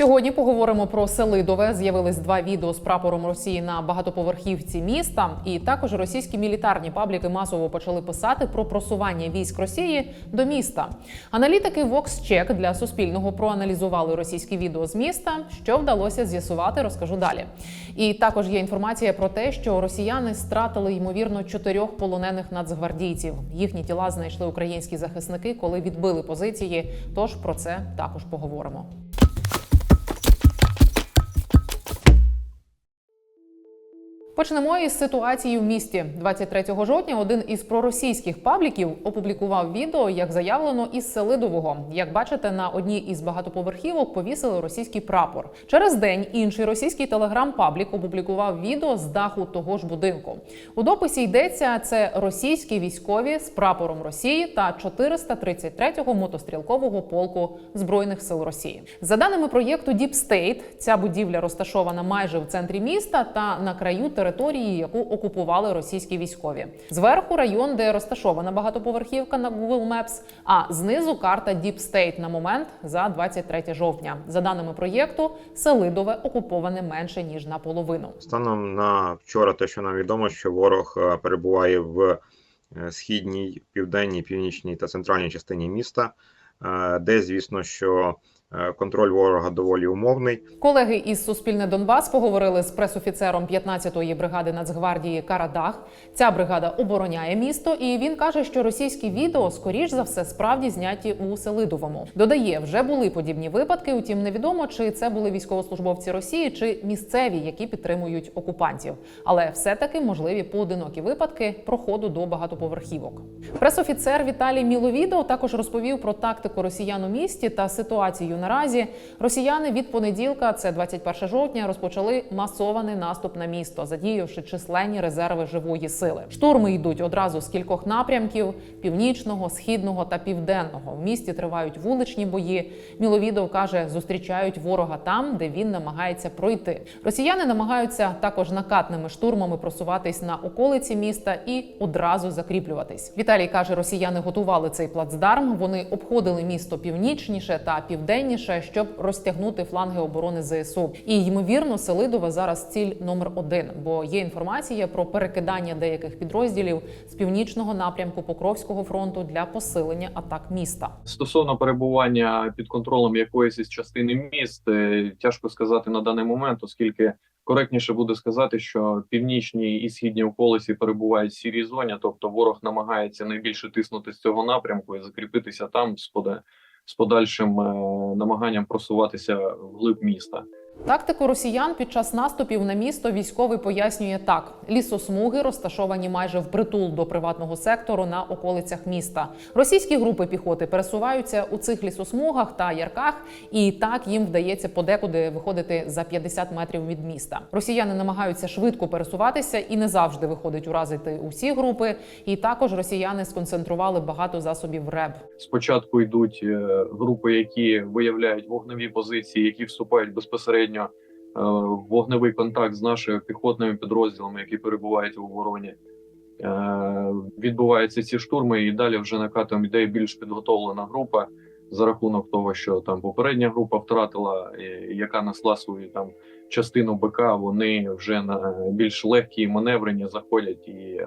Сьогодні поговоримо про Селидове. З'явились два відео з прапором Росії на багатоповерхівці міста, і також російські мілітарні пабліки масово почали писати про просування військ Росії до міста. Аналітики VoxCheck для Суспільного проаналізували російські відео з міста. Що вдалося з'ясувати, розкажу далі. І також є інформація про те, що росіяни стратили ймовірно чотирьох полонених нацгвардійців. Їхні тіла знайшли українські захисники, коли відбили позиції. Тож про це також поговоримо. Почнемо із ситуації в місті. 23 жовтня один із проросійських пабліків опублікував відео, як заявлено із Селидового. Як бачите, на одній із багатоповерхівок повісили російський прапор. Через день інший російський телеграм-паблік опублікував відео з даху того ж будинку. У дописі йдеться це російські військові з прапором Росії та 433-го мотострілкового полку збройних сил Росії. За даними проєкту State, ця будівля розташована майже в центрі міста та на краю території, яку окупували російські військові. Зверху район, де розташована багатоповерхівка на Google Maps, а знизу карта Deep State на момент за 23 жовтня. За даними проєкту, Селидове окуповане менше ніж наполовину. Станом на вчора, те, що нам відомо, що ворог е, перебуває в е, східній, південній, північній та центральній частині міста, е, де, звісно, що контроль ворога доволі умовний. Колеги із Суспільне Донбас поговорили з пресофіцером 15-ї бригади Нацгвардії Карадах. Ця бригада обороняє місто, і він каже, що російські відео скоріш за все справді зняті у Селидовому. Додає, вже були подібні випадки. Утім, невідомо чи це були військовослужбовці Росії чи місцеві, які підтримують окупантів. Але все-таки можливі поодинокі випадки проходу до багатоповерхівок. Пресофіцер Віталій Міловідов також розповів про тактику росіян у місті та ситуацію наразі. Росіяни від понеділка, це 21 жовтня, розпочали масований наступ на місто, задіявши численні резерви живої сили. Штурми йдуть одразу з кількох напрямків: північного, східного та південного. В місті тривають вуличні бої. Міловідов каже, зустрічають ворога там, де він намагається пройти. Росіяни намагаються також накатними штурмами просуватись на околиці міста і одразу закріплюватись. Віталій каже, росіяни готували цей плацдарм. Вони обходили місто північніше та південніше, щоб розтягнути фланги оборони ЗСУ. І ймовірно, Селидове зараз ціль номер один, бо є інформація про перекидання деяких підрозділів з північного напрямку Покровського фронту для посилення атак міста. Стосовно перебування під контролем якоїсь із частини міст, е, тяжко сказати на даний момент, оскільки коректніше буде сказати, що північні і східні околиці перебувають в сірій зоні, тобто ворог намагається найбільше тиснути з цього напрямку і закріпитися там з з подальшим е, намаганням просуватися вглиб міста. Тактику росіян під час наступів на місто військовий пояснює так: лісосмуги розташовані майже впритул до приватного сектору на околицях міста. Російські групи піхоти пересуваються у цих лісосмугах та ярках, і так їм вдається подекуди виходити за 50 метрів від міста. Росіяни намагаються швидко пересуватися і не завжди виходить уразити усі групи. І також росіяни сконцентрували багато засобів РЕБ. Спочатку йдуть е, групи, які виявляють вогневі позиції, які вступають безпосередньо е, вогневий контакт з нашими піхотними підрозділами, які перебувають в обороні. Е, Відбуваються ці штурми, і далі вже накатом йде більш підготовлена група за рахунок того, що там попередня група втратила, е, яка несла свою там частину БК. Вони вже на більш легкі і маневрені заходять і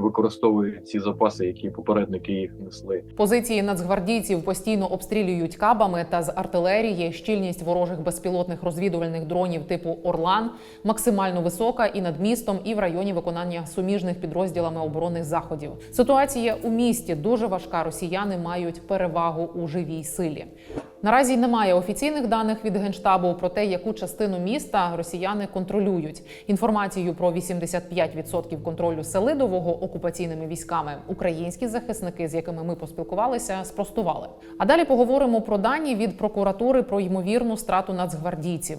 використовують ці запаси, які попередники їх несли. Позиції нацгвардійців постійно обстрілюють кабами та з артилерії. Щільність ворожих безпілотних розвідувальних дронів типу Орлан максимально висока і над містом, і в районі виконання суміжних підрозділами оборонних заходів. Ситуація у місті дуже важка. Росіяни мають перевагу у живій силі. Наразі немає офіційних даних від генштабу про те, яку частину міста росіяни контролюють. Інформацію про 85% контролю Селидового окупаційними військами українські захисники, з якими ми поспілкувалися, спростували. А далі поговоримо про дані від прокуратури про ймовірну страту нацгвардійців.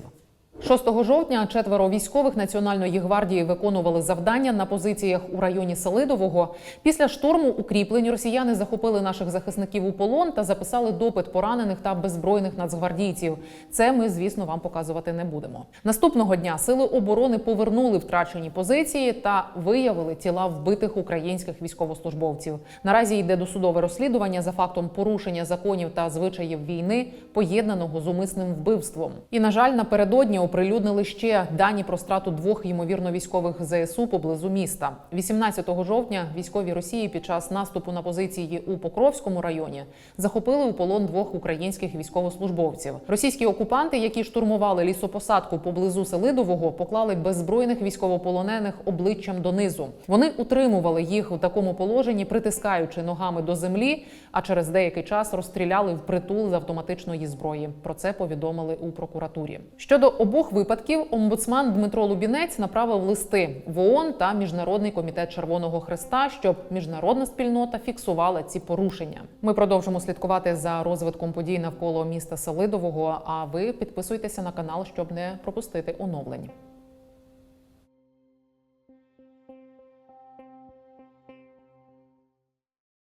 6 жовтня четверо військових Національної гвардії виконували завдання на позиціях у районі Селидового. Після штурму укріплень росіяни захопили наших захисників у полон та записали допит поранених та беззбройних нацгвардійців. Це ми, звісно, вам показувати не будемо. Наступного дня сили оборони повернули втрачені позиції та виявили тіла вбитих українських військовослужбовців. Наразі йде досудове розслідування за фактом порушення законів та звичаїв війни, поєднаного з умисним вбивством. І на жаль, напередодні оприлюднили ще дані про страту двох ймовірно військових ЗСУ поблизу міста. 18 жовтня військові Росії під час наступу на позиції у Покровському районі захопили у полон двох українських військовослужбовців. Російські окупанти, які штурмували лісопосадку поблизу Селидового, поклали беззбройних військовополонених обличчям донизу. Вони утримували їх у такому положенні, притискаючи ногами до землі, а через деякий час розстріляли впритул з автоматичної зброї. Про це повідомили у прокуратурі. Щодо обох випадків, омбудсман Дмитро Лубінець направив листи в ООН та Міжнародний комітет Червоного Хреста, щоб міжнародна спільнота фіксувала ці порушення. Ми продовжимо слідкувати за розвитком подій навколо міста Селидового. А ви підписуйтеся на канал, щоб не пропустити оновлень.